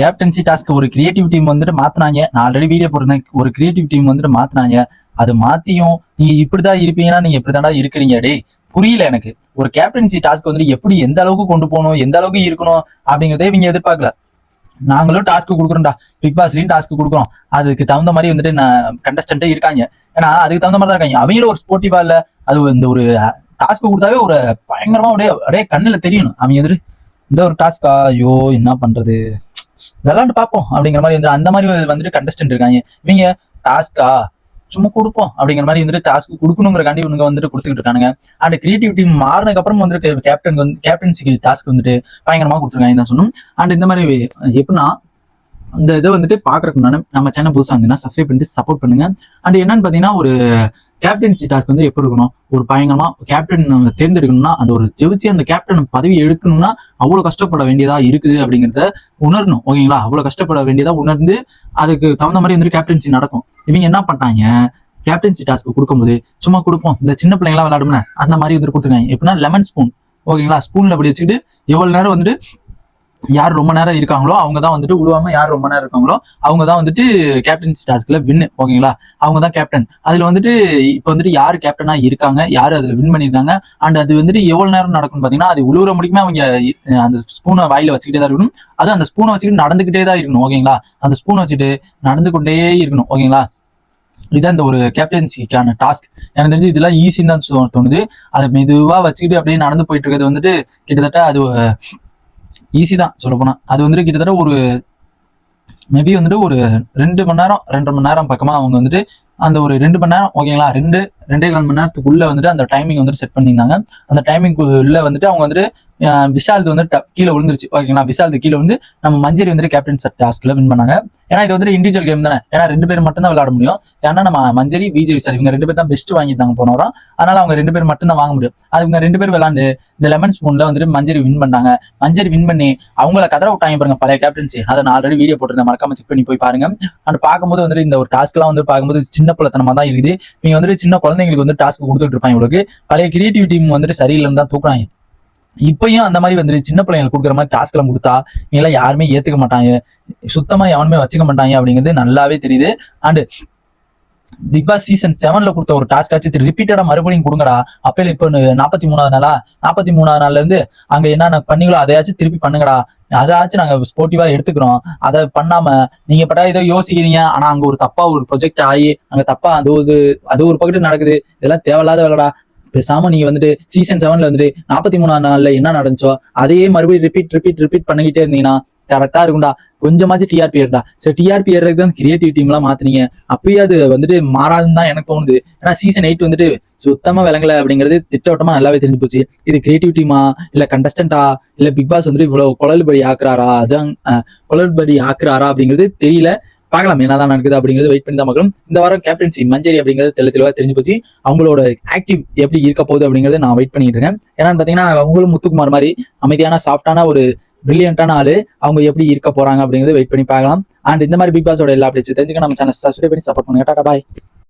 Captaincy task ஒரு creative team வந்துட்டு மாத்தினாங்க. நான் ஆல்ரெடி வீடியோ போட்டிருந்தேன். ஒரு கிரியேட்டிவ் டீம் வந்துட்டு மாத்தினாங்க. அது மாத்தியும் நீங்க இப்படிதான் இருப்பீங்கன்னா நீங்க இப்படிதான்டா இருக்கிறீங்க. டே புரியல எனக்கு. ஒரு கேப்டன்சி டாஸ்க் வந்துட்டு எப்படி எந்த அளவுக்கு கொண்டு போகணும் எந்த அளவுக்கு இருக்கணும் அப்படிங்கறதே இவங்க எதிர்பார்க்கல. நாங்களும் டாஸ்க் கொடுக்குறோம்டா. பிக் பாஸ்லயும் டாஸ்க் கொடுக்குறோம். அதுக்கு தகுந்த மாதிரி வந்துட்டு நான் கண்டஸ்டன்ட்டே இருக்காங்க. ஏன்னா அதுக்கு தகுந்த மாதிரி தான் இருக்காங்க. அவங்களும் ஒரு ஸ்போர்ட்டிவா இல்ல அது இந்த ஒரு டாஸ்க் கொடுத்தாவே ஒரு பயங்கரமா அப்படியே அப்படியே கண்ணுல தெரியணும். அவங்க வந்துட்டு இந்த ஒரு டாஸ்கா ஐயோ என்ன பண்றது? விளாண்டு பார்ப்போம் அப்படிங்கிற மாதிரி வந்து அந்த மாதிரி வந்துட்டு கண்டஸ்டன்ட் இருக்காங்க. இவங்க டாஸ்கா சும்மா கொடுப்போம் அப்படிங்கிற மாதிரி வந்துட்டு டாஸ்க் கொடுக்கணுங்கிறக்காண்டி இவங்க வந்துட்டு கொடுத்துக்கிட்டு இருக்கானுங்க. அண்ட் கிரியேட்டிவிட்டி மாறினதுக்கு அப்புறம் வந்துட்டு கேப்டன் வந்து கேப்டன்சிக்கு டாஸ்க் வந்துட்டு பயங்கரமா கொடுத்துருக்காங்க தான் சொன்னோம் அண்ட் இந்த மாதிரி எப்படின்னா அந்த இதை வந்துட்டு பாக்குறதுக்கு முன்னாடி நம்ம சேனல் புதுசா இருந்தீங்கன்னா சப்ஸ்கிரைப் பண்ணிட்டு சப்போர்ட் பண்ணுங்க. அண்ட் என்னன்னு பாத்தீங்கன்னா ஒரு கேப்டன்சி டாஸ்க் வந்து எப்படி இருக்கணும்? ஒரு பயங்கரமா கேப்டன் தேர்ந்தெடுக்கணும்னா அந்த ஒரு ஜெயிச்சு அந்த கேப்டன் பதவி எடுக்கணும்னா அவ்வளவு கஷ்டப்பட வேண்டியதா இருக்குது அப்படிங்கிறத உணரணும். ஓகேங்களா அவ்வளவு கஷ்டப்பட வேண்டியதா உணர்ந்து அதுக்கு தகுந்த மாதிரி வந்துட்டு கேப்டன்சி நடக்கும். இவங்க என்ன பண்ணாங்க கேப்டன்சி டாஸ்க் கொடுக்கும்போது சும்மா கொடுப்போம். இந்த சின்ன பிள்ளைங்களா விளையாடும்ல அந்த மாதிரி வந்துட்டு கொடுத்துருக்காங்க. எப்படின்னா லெமன் ஸ்பூன் ஓகேங்களா ஸ்பூன்ல அப்படி வச்சுக்கிட்டு எவ்வளவு நேரம் வந்துட்டு யார் ரொம்ப நேரம் இருக்காங்களோ அவங்க தான் வந்துட்டு உழுவாம யார் ரொம்ப நேரம் இருக்காங்களோ அவங்க தான் வந்துட்டு கேப்டன்ஸ் டாஸ்க்ல வின்னு ஓகேங்களா அவங்க தான் கேப்டன் அதுல வந்துட்டு இப்போ வந்துட்டு யார் கேப்டனா இருக்காங்க யார் அதுல வின் பண்ணியிருக்காங்க அண்ட் அது வந்துட்டு எவ்வளவு நேரம் நடக்கும்னு பாத்தீங்கன்னா அது உழுவுற முடிக்குமே அவங்க அந்த ஸ்பூனை வாயில வச்சுக்கிட்டே தான் இருக்கணும். அது அந்த ஸ்பூனை வச்சுக்கிட்டு நடந்துகிட்டே தான் இருக்கணும் ஓகேங்களா அந்த ஸ்பூனை வச்சுட்டு நடந்து கொண்டே இருக்கணும் ஓகேங்களா இதுதான் இந்த ஒரு கேப்டன்சிக்கான டாஸ்க் எனக்கு தெரிஞ்சு இதெல்லாம் ஈஸின்னு தான் தோணுது. அதை மெதுவாக வச்சுக்கிட்டு அப்படியே நடந்து போயிட்டு இருக்கிறது வந்துட்டு கிட்டத்தட்ட அது ஈஸி தான் சொல்லப்போனால் அது வந்துட்டு கிட்டத்தட்ட ஒரு மேபி வந்துட்டு ஒரு ரெண்டு மணி நேரம் ரெண்டரை மணி நேரம் பக்கமா அவங்க வந்துட்டு அந்த ஒரு ரெண்டு மணி நேரம் ஓகேங்களா ரெண்டு ரெண்டே கால் மணி நேரத்துக்குள்ள வந்துட்டு அந்த டைமிங் வந்துட்டு செட் பண்ணியிருந்தாங்க. அந்த டைமிங் உள்ள வந்துட்டு அவங்க வந்துட்டு விஷால்து வந்து ட- கீழே விழுந்துருச்சு. ஓகேங்களா விஷால்து கீழே வந்து நம்ம மஞ்சரி வந்துட்டு கேப்டன் டாஸ்க்ல வின் பண்ணாங்க. ஏன்னா இது வந்துட்டு இண்டிவிஜுவல் கேம் தானே. ஏன்னா ரெண்டு பேர் மட்டும் தான் விளையாட முடியும். ஏன்னா நம்ம மஞ்சரி விஜய் விஷால் இவங்க ரெண்டு பேர் தான் பெஸ்ட் வாங்கியிருந்தாங்க போன வாரம். அதனால அவங்க ரெண்டு பேர் மட்டும் தான் வாங்க முடியும். அது இவங்க ரெண்டு பேர் விளாண்டு இந்த லெமன் ஸ்பூன்ல வந்துட்டு மஞ்சரி வின் பண்ணாங்க. மஞ்சரி வின் பண்ணி அவங்கள கதற விட்டாங்க பாருங்க பழைய கேப்டன்சி அதை நான் ஆல்ரெடி வீடியோ போட்டிருந்தேன். மறக்காம செக் பண்ணி போய் பாருங்க. அண்ட் பார்க்கும்போது வந்துட்டு இந்த ஒரு டாஸ்க்லாம் வந்து பார்க்கும்போது சின்ன பிள்ளைத்தனமா தான் இருக்குது. நீங்க வந்துட்டு சின்ன குழந்தைங்களுக்கு வந்து டாஸ்க் கொடுத்துட்டு இருப்பாங்க இவங்களுக்கு பழைய கிரியேட்டிவிட்டி டீம் வந்துட்டு சரியில்லைன்னு தான் தூக்குறாங்க. இப்பயும் அந்த மாதிரி வந்துட்டு சின்ன பிள்ளைங்களுக்கு கொடுக்குற மாதிரி டாஸ்க் எல்லாம் கொடுத்தா இவங்கெல்லாம் யாருமே ஏத்துக்க மாட்டாங்க. சுத்தமா எவனுமே வச்சுக்க மாட்டாங்க அப்படிங்கிறது நல்லாவே தெரியுது. அண்டு பிக் பாஸ் சீசன் செவன்ல கொடுத்த ஒரு டாஸ்க் ஆச்சு. ரிப்பீட்டடா மறுபடியும் கொடுங்கடா. அப்பயில இப்ப நாற்பத்தி மூணாவது நாளா? நாற்பத்தி மூணாவது நாள்ல இருந்து அங்க என்னென்ன பண்ணீங்களோ அதையாச்சும் திருப்பி பண்ணுங்கடா. அதாச்சும் நாங்க ஸ்போர்ட்டிவா எடுத்துக்கிறோம். அதை பண்ணாம நீங்க பட்டா ஏதோ யோசிக்கிறீங்க. ஆனா அங்க ஒரு தப்பா ஒரு ப்ரொஜெக்ட் ஆகி அங்க தப்பா அது ஒரு அது ஒரு பக்கத்து நடக்குது. இதெல்லாம் தேவையில்லாத வேலைடா. பேசாம நீங்க வந்துட்டு சீசன் செவன்ல வந்துட்டு நாற்பத்தி மூணாம் நாள்ல என்ன நடந்துச்சோ அதையே மறுபடியும் ரிப்பீட் ரிப்பீட் ரிப்பீட் பண்ணிக்கிட்டே இருந்தீங்கன்னா கரெக்டா இருக்கும்டா. கொஞ்சமாச்சும் டிஆர்பி ஏறடா. சரி டிஆர்பி ஏறதுக்கு தான் கிரியேட்டிவ் டீம் எல்லாம் மாத்தினீங்க. அப்பயே அது வந்துட்டு மாறாதுன்னு தான் எனக்கு தோணுது. ஏன்னா சீசன் எயிட் வந்துட்டு சுத்தமா விளங்கல அப்படிங்கிறது திட்டவட்டமா நல்லாவே தெரிஞ்சு போச்சு. இது கிரியேட்டிவ் டீமா இல்ல கண்டஸ்டன்டா இல்ல பிக் பாஸ் வந்துட்டு இவ்வளவு குழல்படி ஆக்குறாரா அதான் குழல்படி ஆக்குறாரா அப்படிங்கிறது தெரியல. பார்க்கலாம். என்னதான் நடக்குது அப்படிங்கிறது வெயிட் பண்ணி தான் பார்க்கணும் இந்த வாரம் கேப்டன்சி மஞ்சரி அப்படிங்கிறது தெளி தெளிவாக தெரிஞ்சு போச்சு. அவங்களோட ஆக்டிவ் எப்படி இருக்க போகுது அப்படிங்கிறது நான் வெயிட் பண்ணிட்டு இருக்கேன். ஏன்னா பார்த்தீங்கன்னா அவங்களும் முத்துக்குமார் மாதிரி அமைதியான சாஃப்டான ஒரு பிரில்லியண்டான ஆளு. அவங்க எப்படி இருக்க போறாங்க அப்படிங்கிறது வெயிட் பண்ணி பார்க்கலாம். அண்ட் இந்த மாதிரி பிக் பாஸோட எல்லா அப்டேட்ஸ் தெரிஞ்சுக்க நம்ம சேனல் சப்ஸ்கிரைப் பண்ணி சப்போர்ட் பண்ணுங்க. டாடா பாய்